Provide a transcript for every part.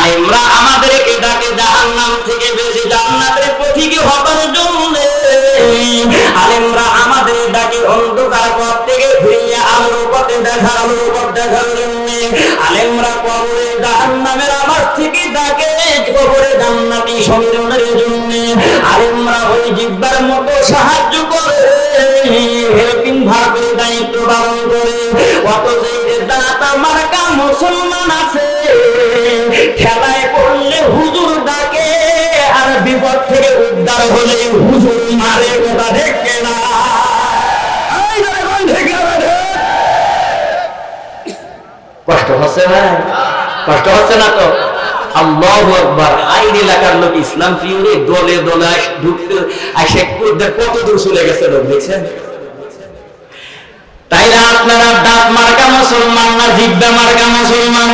আলেমরা আমাদেরকে ডাকে জাহান্নাম থেকে বেশি জান্নাতের পথিকে হবার জন্য। আলেমরা আমাদের ডাকে অন্ধকার পথ থেকে ফিরিয়ে আলোর পথে দেখার আলোর পথ দেখার জন্য। আলেমরা কবরে জাহান্নামের আমার থেকে ডাকে কবরে জান্নাতি সম্মিলনের জন্য। আলেমরা ওই জিব্বার মতো সাহায্য করে হেল্পিং ভাবে দায়িত্ব পালন করে। অত যে দাতা মার্কা মুসলমান আছে। খেলায় পড়লে হুজুর ডাকে আর বিপদ থেকে উদ্ধার হলে হুজুর মারে কথা দেখে না? কষ্ট হচ্ছে ভাই কষ্ট হচ্ছে না তো? আল্লাহ আকবার আইন এলাকার লোক ইসলাম প্রিয়রে দলে দলে ঢুকতে আসে কত দূর চলে গেছে লোক দেখছেন? তাইলে আপনারা দাঁত মার্কা মুসলমান না জিব্বা মার্কা মুসলমান?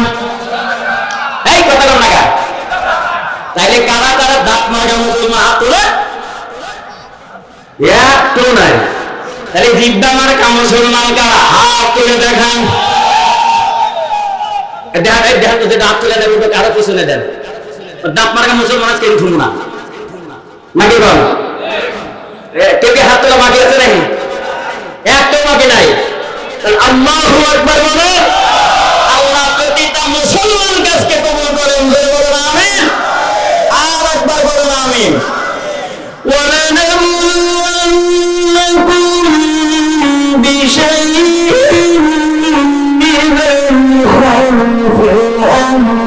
তাইলে কারা কারা দাঁত মার্কা মুসলমান হাত তোলে? একটু নাই। তাহলে জিব্বা মার্কা মুসলমান কারা? হাত তুলে দেখান। দাঁত তুলে দেন ওটা কারও পিছনে দেন। না। নাকি? বল নাই। আল্লাহু العظيم بشيء من الخوف والأمر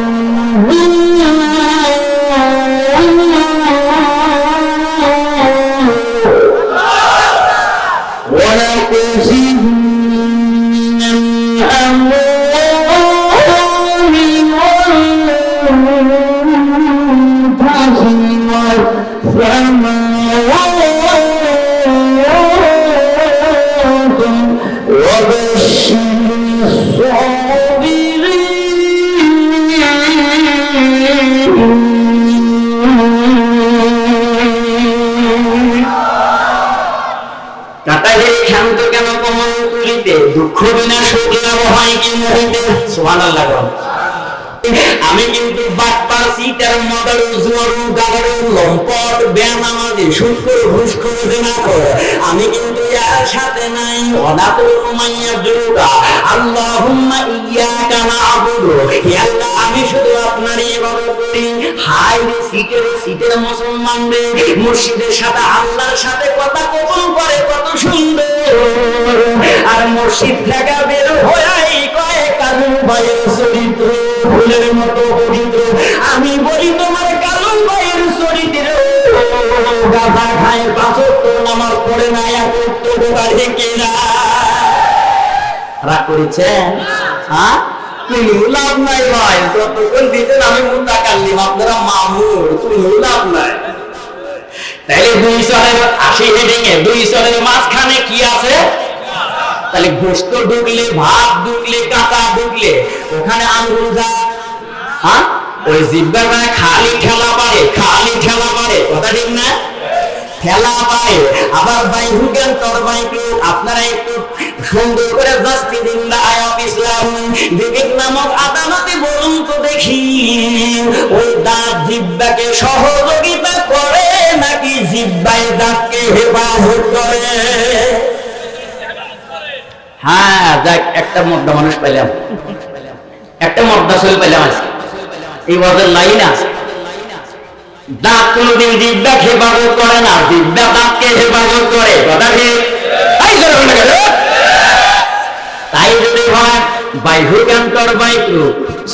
আমি কিন্তু বাটপার সিটার লম্পট আমি কিন্তু সাথে নাই মাইয়া আমি শুধু ইবাদত করি। হাই রে সিটের সিটের মুসলমান রে। মুর্শিদের সাথে, আল্লাহর সাথে কথা কখন করে, কত সুন্দর। আর মুর্শিদ থেকে বের হয়ে কয়েক কালু ভাইয়ের চরিত্র ফুলের মতো পবিত্র। আমি বলি, তোমার কালু ভাইয়ের চরিত্র গাধা খায় পড়ে এক রাগ করেছেন? হ্যাঁ আপনারা মামুর লাভ নাই। তাইলে দুই সরের আশি হেডিং এ, দুই সরের মাঝখানে কি আছে? তাহলে গোস্ত ঢুকলে, ভাত ঢুকলে কাঁচা ঢুকলে, ওখানে আঙ্গুল যা হ্যাঁ? ওই জিব্বার মানে খালি খেলা পারে, খালি খেলা পারে, কথা ঠিক না? ঠেলা পারে। আবার বাইহু জ্ঞান তোর বাইকু আপনারা একটু সুন্দর করে জাস্তি দিন দা আয়াত ইসলাম বিবেক নামক আদালতে বলুন তো দেখি, ওই দাঁত জিব্বাকে সহযোগিতা করে নাকি জিব্বাই দাঁতকে হেফাজত করে? হ্যাঁ যাক, একটা মদ্দা মানুষ পাইলাম। একটা মদ্দা শৈল পাইলাম লাইন আছে। দাঁত কোনোদিন জিব্বা হেফাজত করে না জিব্বা দাঁতকে হেফাজত করে কথা ঠিক এই করে। তাই যদি হয় বাহ্যকান্তর বাইকু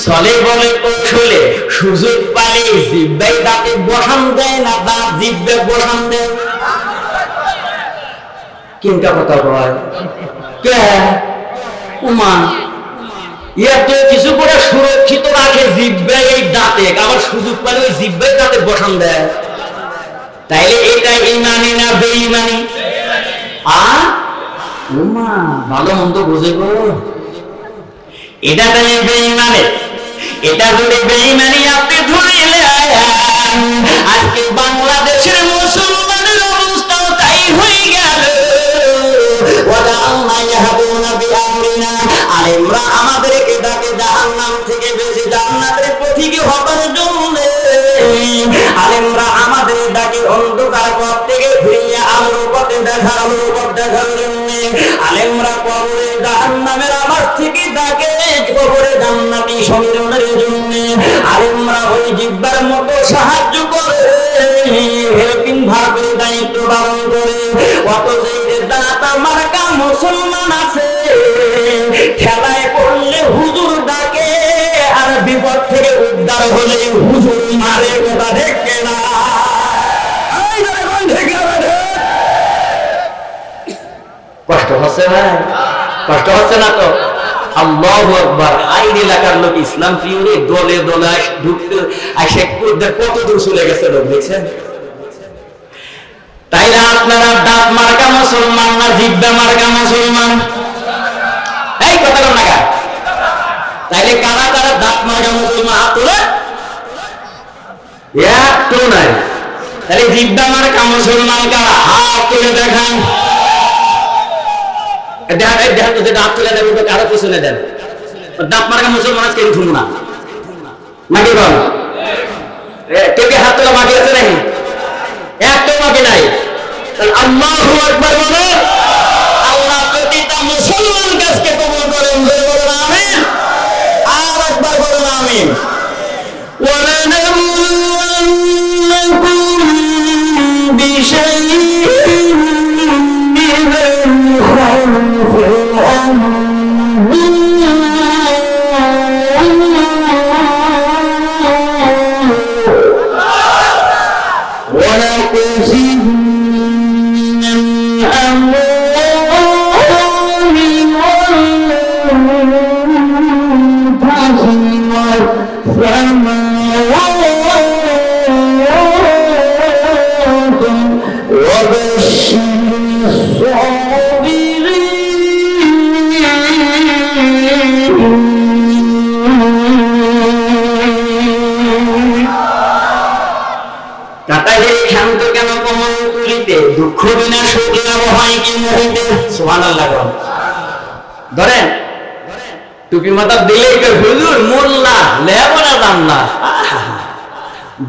চলে বলে কৌশলে সুযোগ পালে জিব্বাই দাঁতে বসান দেয় না, দাঁত জিব্বে বসান দেয়। কিনটা কথা কয়? কে? উমা এত কিছু করে সুরক্ষিত রাখে জিব্বে এই দাঁতে। আবার সুযোগ পেলে ওই জিব্বে দাঁতে বসান দেয়। তাইলে এটা ইমানি না বেইমানি আ উমা ভালো মন্দ বুঝে এটা তাহলে এটা আপনি ধরে আজকে বাংলাদেশের মুসলমানের আলেমরা আমাদের ডাকে অন্ধকার পথ থেকে ফিরিয়ে আলোর পথে দেখার আলোর পথ দেখার জন্য আলেমরা কবরে জাহান্নামের আবাস থেকে ডাকে কবরে জান্নাতি সম্মিলনের জন্য। আলেমরা ওই জিব্বার মতো সাহায্য করে হেল্পিং ভাবে দায়িত্ব পালন করে। অত যে দাতা মার্কা মুসলমান আছে। খেলায় পড়লে হুজুর ডাকে বিপদ থেকে উদ্ধার হলে হুজুর মারে কথা দেখে না? কষ্ট হচ্ছে ভাই কষ্ট হচ্ছে না তো? আল্লাহ আইন এলাকার লোক ইসলাম প্রিয়রে দলে দলে ঢুকতে আসে কত দূর চলে গেছে লোক, দেখছেন? তাইলে আপনারা দাঁত মার্কা মুসলমান না জিব্বা মার্কা মুসলমান? এই কথা কর না গা। তাইলে কারা কারা দাঁত মার্কা মুসলমান হাত তোলে? একটু নাই। তাহলে জিব্বা মার্কা মুসলমান কারা? হাত তুলে দেখান। দেখান দেখান যে দাঁত তুলে দেন কারও পিছনে দেন। দাঁত মার্কা মুসলমান আজকে শুনব না। নাকি বল। কেউ কি হাত তোলা বাকি আছে নাকি? একটা বাকি নাই। আল্লাহু আকবার বলে। টুপি মাথা দিলেই হুজুর, মোল্লা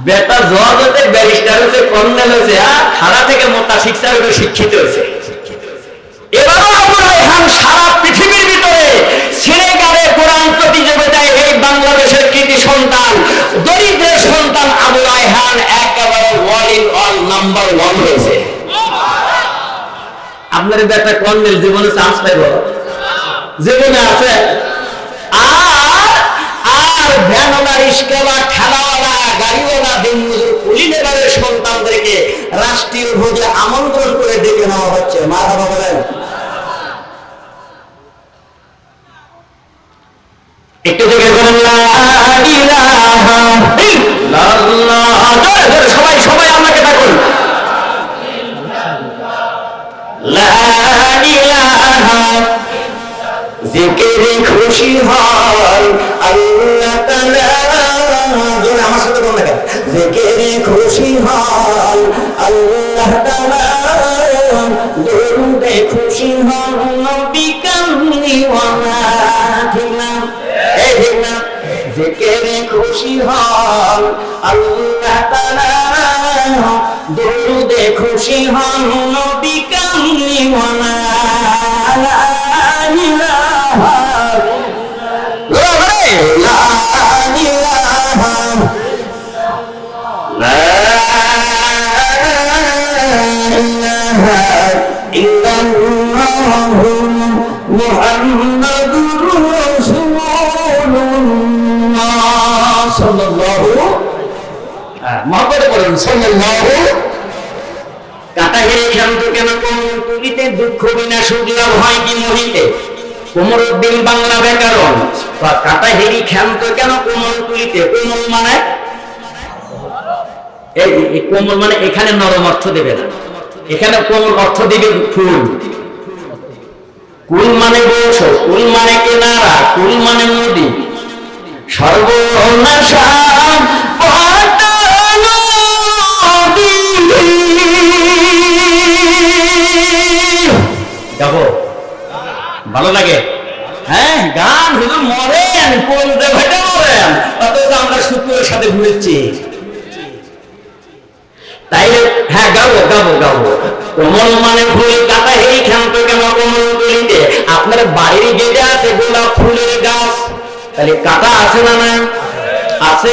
বেটা জজ হতে ব্যারিস্টার হয়েছে কর্নেল হয়েছে হ্যাঁ খাড়া থেকে মোটা শিক্ষা হয়ে শিক্ষিত হয়েছে এবারও আবু রায়হান সারা পৃথিবীর ভিতরে সিনেগারে কোরআন প্রতিযোগিতায় এই বাংলাদেশের কৃতি সন্তান, দরিদ্রের সন্তান আবু রায়হান একেবারে ইন অল নাম্বার ওয়ান হয়েছে। আপনার একটা কর্নেল, জীবনে চান্স পাইব? জীবনে আছে আর আর রাষ্ট্রীয় ভোজে আমন্ত্রণ করে ডেকে নেওয়া হচ্ছে। মা বাবা বলেন। একটু বলেন জিকিরে খুশি হয় আল্লাহ তাআলা আমার সাথে বলুন না জিকিরে খুশি হয় আল্লাহ তাআলা দরুদে খুশি হন। নবী কামলিওয়ালা ঠিক না? এই ঠিক না? জিকিরে খুশি হন। আল্লাহ তাআলা দরুদে খুশি হন। নবী কামলিওয়ালা লা লা ইলাহা মহব্বতে বলেন সাল্লাল্লাহু কাতাগের শান্ত কেন কোন দুঃখ বিনা সুখ হয় কি মহিতে? কোমর উদ্দিন বাংলা ব্যাকরণ। বা কাটাহেরি ক্ষান্ত কেন কোমল তুলিতে? কোমল মানে? এই এই কোমল মানে এখানে নরম অর্থ দেবে না। এখানে কোমল অর্থ দিবে ফুল। কুল মানে বংশ কুল মানে কেনারা, কুল মানে নদী। ভালো লাগে? হ্যাঁ গান শুধু মরেন কোন দেবতা মরেন অথচ আমরা শুক্রের সাথে ঘুরেছি। তাইলে হ্যাঁ গাবো গাবো গাবো। কমল মানে ফুল কাটা এইখান থেকে আমার কমল তুলিতে। আপনার বাড়ির গেটে আছে গোলাপ ফুলের গাছ। তাহলে কাটা আছে না না আছে।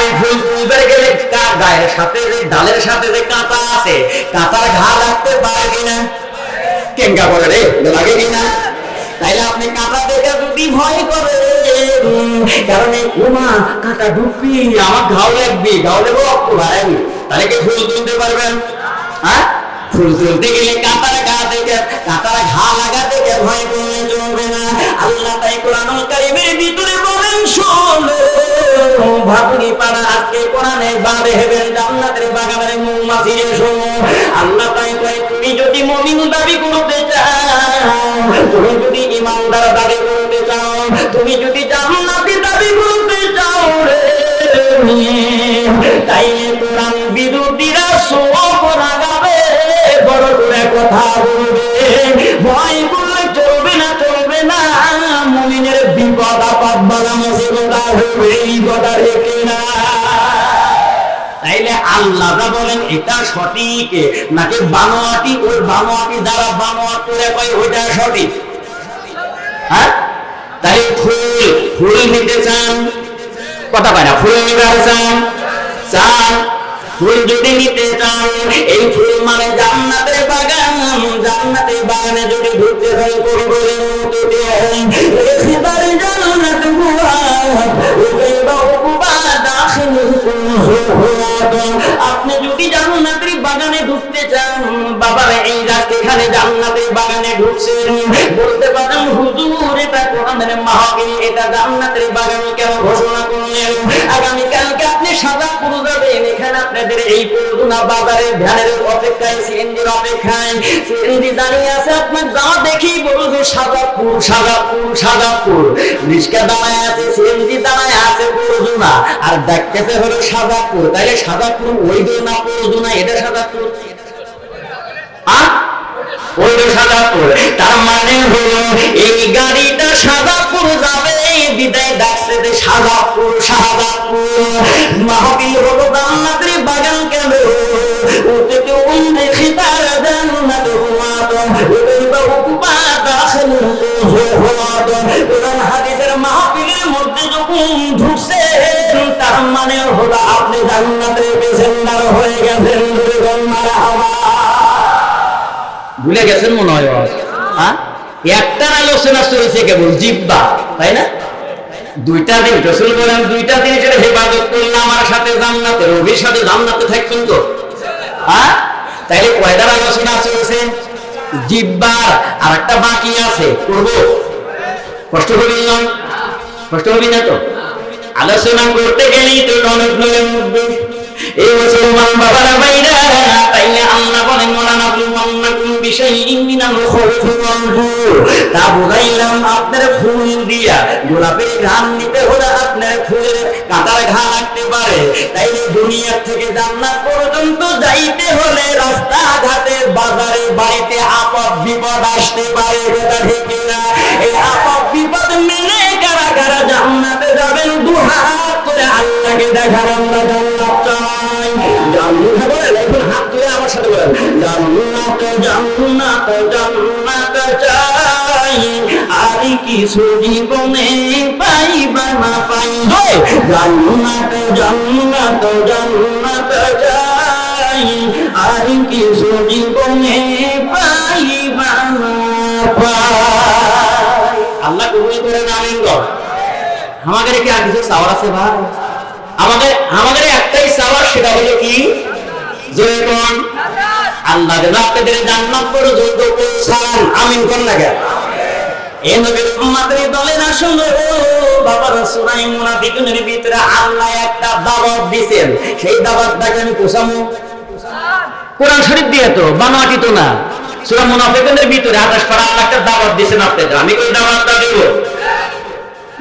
ওই ফুল তুলতে গেলে গায়ের সাথে যে, ডালের সাথে যে কাঁটা আছে, কাঁটার ঘা লাগতে পারে কিনা? কেঙ্কা করে রে লাগে কিনা? তাইলে আপনি কাঁটা দেখে যদি ভয় করে কারণ এই উমা, কাঁটা ঢুকবি আমার ঘাও লাগবি, ঘাও লেবো রক্ত তাহলে কি ফুল তুলতে পারবেন? হ্যাঁ? ফুল তুলতে গেলে কাঁটার ঘা থেকে কাঁটার ঘা লাগা থেকে ভয় করলে চলবে না। আল্লাহ তাই কোরআনুল কারীমের ভিতরে বলেন, শোনো ভাবনি আজকে কোরআনে বাঁধে হেবেন জান্নাতের বাগানের মৌমাছি শোনো, আল্লাহ তাই কয়, তুমি যদি মুমিন দাবি করতে চাও, তুমি যদি ইমানদার দাবি করতে চাও, তুমি যদি জান্নাতি দাবি করতে চাও রে তাই কোরআন বিরোধীরা শোক লাগাবে বড় করে কথা বলবে। ভয় করলে চলবে না চলবে না, মুমিনের বিপদ আপদ বাধা হবে এই কথা রেখে না। তাইলে আল্লাহ বলেন, এটা সঠিক নাকি বানোয়াটি, ওই বানোয়াটি যারা বানোয়াট করে কয়, ওইটা সঠিক? হ্যাঁ? তাই ফুল ফুল নিতে চান? কথা পায় না ফুল নিতে চান? চান। ফুল যদি নিতে চান, এই ফুল মানে জান্নাতের বাগান। জান্নাতের বাগানে যদি ঢুকতে চান কোন করে রেখেদার জান্নাত দাখিল আপনি যদি জান্নাতের বাগানে ঢুকতে চান বাবার এই রাত এখানে জান্নাতের বাগানে ঢুকছেন। বলতে পারেন হুজুর এটা কোরআনের মাহফিল এটা জান্নাতের বাগান কেন ঘোষণা করলেন? আগামী কালকে আপনি সাদা পুরো যাবেন। এখানে আপনাদের এই পুরোনা বাজারে ভ্যানের অপেক্ষায় সিএনজির অপেক্ষায়। সিএনজি দাঁড়িয়ে আছে আপনার যা দেখি বলবে সাদাপুর সাদাপুর সাদাপুর রিস্কা দাঁড়ায় আছে সিএনজি দাঁড়ায় আছে পুরোজনা আর দেখতেছে হলো সাদাপুর তাইলে ওই না পুরোজনা এটা সাদাপুর আ? ওইটা সাদাপুর তার মানে হলো, এই গাড়িটা সাদাপুর যাবে বিদায় ডাকছে যে সাদাপুর সাদাপুর মাহবিল হলো জান্নাতের বাগান কেন ওতে তো উন্দে খিতার জান্নাত হুয়াত ওদের বা উকুবা দাখিল হুয়াত কোরআন হাদিসের মাহবিলের মধ্যে যখন ঢুকছে আপনি পেছেন্ডার হয়ে গেছেন ভুলে গেছেন মনে হয় হ্যাঁ? একটার আলোচনা চলছে কেবল জিব্বা, তাই না? দুইটা দিন, রসুল দুইটা দিন যেটা হেফাজত করলে আমার সাথে জান্নাতে রবির সাথে জান্নাতে তো। হ্যাঁ? তাইলে কয়টার আলোচনা চলছে? জিব্বার আর একটা বাকি আছে, করব। কষ্ট হবি কষ্ট হবি না তো? আলোচনা করতে গেলেই তো মুখবে এই মুসলমান বাবারা আল্লাহ বলেন, মোলানা জু তা আপনার ফুল দিয়া গোলাপের ঘাম নিতে হলে আপনার ফুলের কাঁটার ঘা লাগতে পারে। তাইলে দুনিয়া থেকে জান্নাত পর্যন্ত যাইতে হলে রাস্তা ঘাটে বাজারে বাড়িতে আপদ বিপদ আসতে পারে এটা ঠিক না এই আপদ বিপদ দুহাত করে আল্লাহকে দেখার আমরা জান্নাত চাই। জান্নাত বলেন এখন হাত তুলে আমার সাথে বলেন। জান্নাত জান্নাত জান্নাত চাই। আর কিছু জীবনে পাইবা না পাই। জান্নাত জান্নাত জান্নাত চাই। আর কিছু জীবনে পাইবা আমাদের কি আর কিছু চাওয়ার আছে ভাই? আমাদের আমাদের একটাই চাওয়ার, সেটা হলো কি? যে কোন আল্লাহ যেন আপনাদের জান্নাত পর্যন্ত পৌঁছান। আমিন কোন না কেন? এ নবীর উম্মতের দলে না শুনো বাবার সুরাই মুনাফিকুনের ভিতরে আল্লাহ একটা দাওয়াত দিবেন সেই দাওয়াতটাকে আমি পোষামু। কোরআন শরীফ দিয়ে তো, বানোয়াটি তো না। সুরা মুনাফিকের ভিতরে আঠাশ পারা আল্লাহকে দাওয়াত দিয়েছেন আপনাদের। আমি ওই দাওয়াতটা দেব।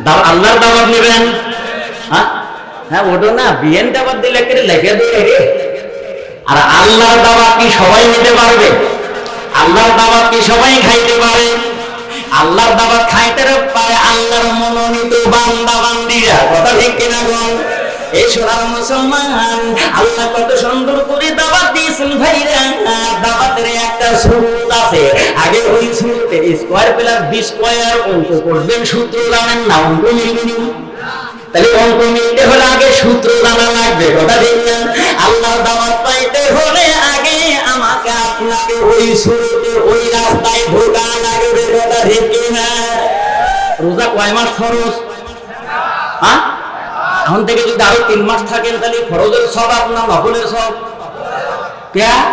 আল্লাহর দাওয়াত নেবেন। হ্যাঁ? হ্যাঁ ওটা না, বিএন দাবাদ দিলে কেটে লেখা দেবে রে। আর আল্লাহর দাবা কি সবাই নিতে পারবে? আল্লাহর দাবা কি সবাই খাইতে পারে? আল্লাহর দাবা খাইতে পারে আল্লাহর মনোনীত বান্দা বান্দিরা কথা ঠিক কিনা বল? এই আল্লাহ করে একটা আছে। আগে ওই প্লাস সূত্র না, অঙ্ক তাহলে অঙ্ক মিলতে হলে আগে সূত্র জানা লাগবে, কথা ঠিক পাইতে হলে আগে আমাকে আপনাকে ওই সুরতে ওই রাস্তায় ঢোকা লাগবে, কথা না? রোজা কয় মাস খরচ হ্যাঁ? এখন থেকে যদি আরও তিন মাস থাকেন, তাহলে খরচের সব আপনার নকলের সব হ্যাঁ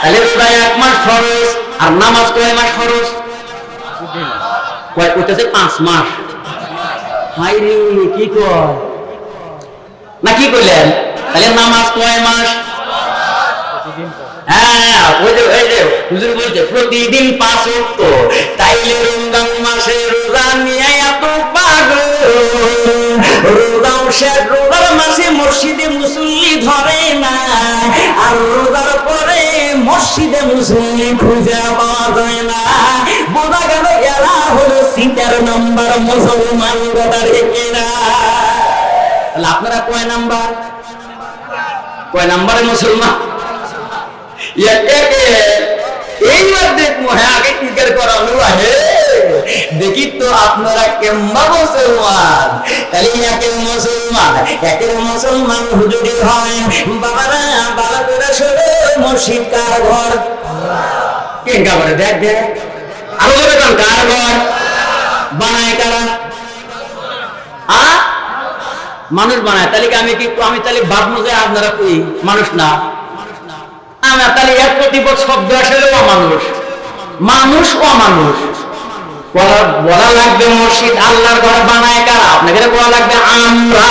তাহলে রোজা এক মাস খরচ আর নামাজ কয় মাস খরচ কয় করতেছে পাঁচ মাস। কি কয়? না, কি করলেন তাহলে নামাজ কয় মাস? হ্যাঁ ওই যে বলছে, প্রতিদিন পাঁচ তাইলে রমজান মাসে রোজা নিয়ে এত রোজাও শেষ, রোজার মাসে মসজিদে মুসল্লি ধরে না। আর রোজার পরে মসজিদে মুসল্লি খুঁজে পাওয়া যায় না। বোঝা গেল এরা হলো সিটার নাম্বার মুসলমান না। তাহলে আপনারা কয় নাম্বার? কয় নাম্বারে মুসলমান? একে এইবার দেখব হ্যাঁ আগে টিকার দেখি তো আপনারা কেমবা মুসলমান। তাহলে একের মুসলমান একের মুসলমান, হুজুরি হয়। বাবারা, বাবা করে শোনো মসজিদ কার ঘর কেঙ্কা করে দেখ দেখ। আরও করে ঘর বানায় কারা? আ? মানুষ বানায়। তাহলে আমি কি আমি তাহলে ভাববো যে আপনারা কই? মানুষ না। আমরা তাহলে এক প্রতিপদ শব্দ আসলে অমানুষ। মানুষ অমানুষ। বলা লাগবে মসজিদ আল্লাহর ঘর বানায় কারা? আপনাকে বলা লাগবে আমরা।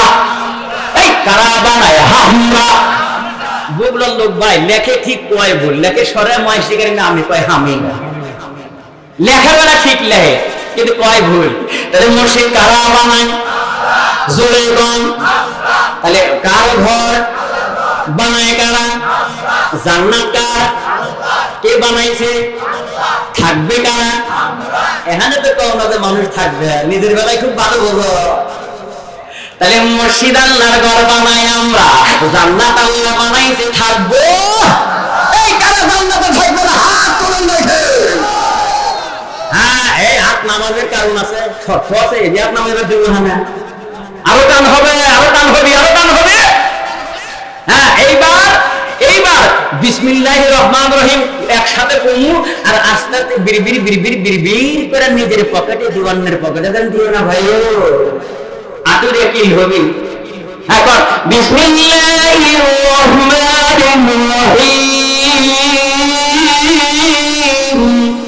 এই, কারা বানায়? আমরা। বুবলার লোক ভাই, লেখে ঠিক কয় ভুল? লেখে সরে ময় শিকারি না, আমি কয় হামি লেখাবেলা ঠিক লেখে, কিন্তু কয় ভুল? তাহলে মসজিদ কারা বানায়? জোরে গন তাহলে কার ঘর? বানায় কারা জান্নাত কার কে বানাইছে? থাকবে কারা এখানে তো কম না যে মানুষ থাকবে। নিজের বেলায় খুব ভালো বোঝো। তাহলে মসজিদ আল্লাহর ঘর বানাই আমরা। জান্নাত আল্লাহ বানাইছে, থাকব? এই কারা জান্নাতে থাকবে না, হাত তুলেন দেখে। হ্যাঁ এই হাত নামাজের কারণ আছে, শর্ত আছে, এই হাত নামাজের দেবো না আরও টান হবে আরও টান হবে আরও টান হবে হ্যাঁ এইবার এইবার রহিম, একসাথে কমু আর আস্তে আস্তে বিড়বিড় বিড়বিড় বিড়বিড় করে নিজের পকেটে পকেটে। দেন দিও না ভাই কি হবে? হ্যাঁ বিসমিল্লাহির রহমানির রহিম।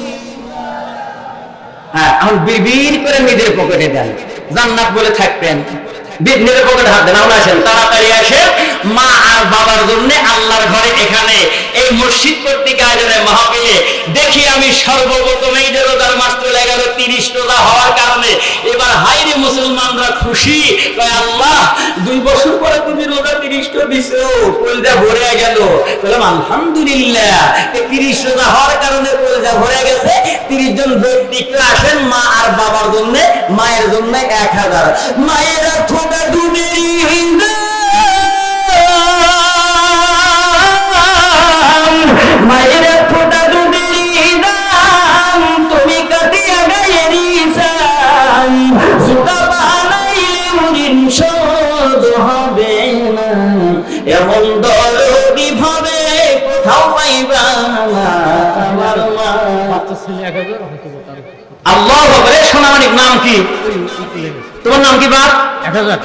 হ্যাঁ এখন বিড়বিড় করে নিজের পকেটে দেন। জান্নাত বলে থাকতেন বি- নিজের পকেটে হাত দেন। আসেন, তাড়াতাড়ি আসেন। মা আর বাবার জন্য আল্লাহর ঘরে এখানে এই মসজিদ কর্তৃক আয়োজনে মাহফিলে দেখি আমি সর্বপ্রথম এই যে রোজার মাস চলে গেল তিরিশ রোজা হওয়ার কারণে। এবার হাইরে মুসলমানরা খুশি? আল্লাহ, দুই বছর পরে তুমি রোজা তিরিশটা দিছো। কলজা ভরে গেল। বললাম, আলহামদুলিল্লাহ। তিরিশ রোজা হওয়ার কারণে কলজা ভরে গেছে। তিরিশ জন ব্যক্তি আসেন, মা আর বাবার জন্য, মায়ের জন্য এক হাজার। মায়ের ডুবেরি মায়ের এমন ভাবে কোথাও না আমার মা। আল্লাহ সোনামানিক নাম কি? তোমার নাম কি বাপ? এক হাজার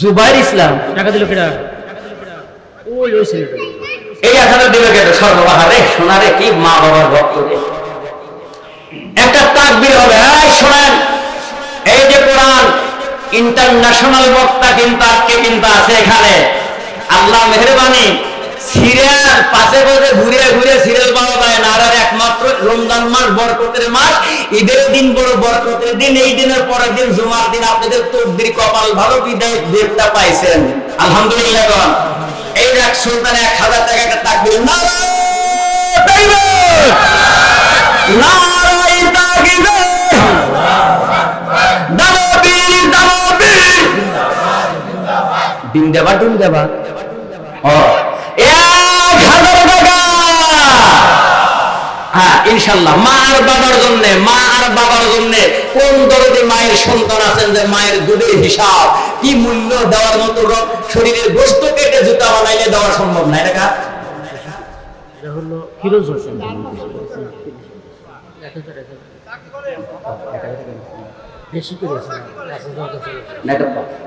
জুবাইর ইসলাম। টাকা দিল কেটা ওই ওই এই এক হাজার দিবে কেন সর্ববাহারে? কি মা বাবার ভক্ত একটা তাকবির হবে, এই শোনেন, এই যে কোরআন ইন্টারন্যাশনাল বক্তা কিন্তু আজকে কিন্তু আছে এখানে। আল্লাহ মেহরবানি সিরিয়া পাশে পাশে ঘুরে ঘুরে সিরিয়াল পাওয়া যায়। না আর একমাত্র রমজান মাস, বরকতের মাস। ঈদের দিন বড় বরকতের দিন, এই দিনের পরের দিন জুমার দিন আপনাদের তকদির কপাল ভালো, বিদায় দেবতা পাইছেন। আলহামদুলিল্লাহ এই এক সুলতান এক হাজার টাকা তাকবির। নারায়! তাকবীর! ডিম দেবা ডিম দেবা। ও এক হাজার টাকা। হ্যাঁ ইনশাল্লাহ মা আর বাবার জন্য মা আর বাবার জন্য কোন দরদে মায়ের সন্তান আছেন যে মায়ের দুধের হিসাব কি মূল্য দেওয়ার মতো র- শরীরের গোস্ত কেটে জুতা বানাইলে দেওয়া সম্ভব না এটা কার? এটা হলো ফিরোজ হোসেন।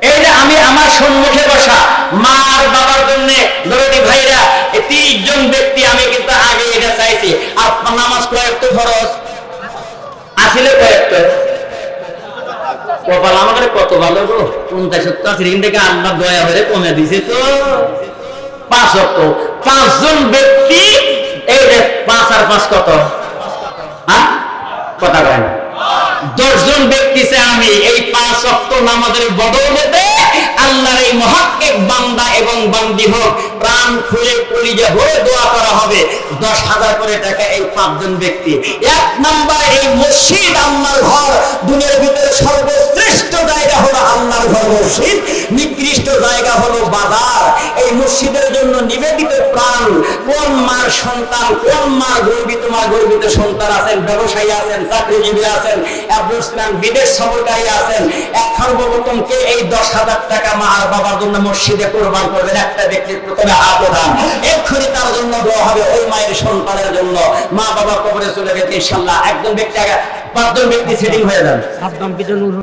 এই যে আমি আমার সম্মুখে বসা মা আর বাবার জন্য দরদি ভাইরা এই ব্যক্তি আমি কিন্তু আগে এটা চাইছি। আপনার নামাজ কয়েকটা খরচ আসলে কয়েকটা কপাল আমাদের কত ভালো গো? পঞ্চাশ সত্তর থেকে আল্লাহ দয়া হয়ে কমে দিছে তো। পাঁচ অক্ট পাঁচজন ব্যক্তি এই যে পাঁচ আর পাঁচ কত? হ্যাঁ? কথা কয় না। দশজন ব্যক্তি সে আমি এই পাঁচ অক্ট নামাজের বদৌলতে আল্লাহর এই মহাক্কেক বান্দা এবং বান্দি হোক, প্রাণ খুলে কলিজা ভরে দোয়া করা হবে। দশ হাজার করে টাকা এই পাঁচজন ব্যক্তি। এক নাম্বার এই মসজিদ আল্লাহর ঘর, দুনিয়ার ভিতরে সর্বশ্রেষ্ঠ জায়গা আল্লাহর ঘর মসজিদ। নিকৃষ্ট জায়গা হলো বাজার। এই মসজিদের জন্য নিবেদিত প্রাণ। কোন মার সন্তান, কোন মা গর্বিত মা গর্বিত সন্তান আছেন? ব্যবসায়ী আছেন, চাকরিজীবী আছেন ইসলাম বিদেশ সফরকারী আছেন। এক সর্বপ্রথম কে এই দশ হাজার টাকা মা আর বাবার জন্য মসজিদে কোরবান করবেন? একটা ব্যক্তির প্রথমে হাত ওঠান। এক্ষুনি তার জন্য দেওয়া হবে ওই মায়ের সন্তানের জন্য। মা বাবা কবরে চলে গেছে ইনশাল্লাহ একজন ব্যক্তি পাঁচজন ব্যক্তি সেটিং হয়ে যান।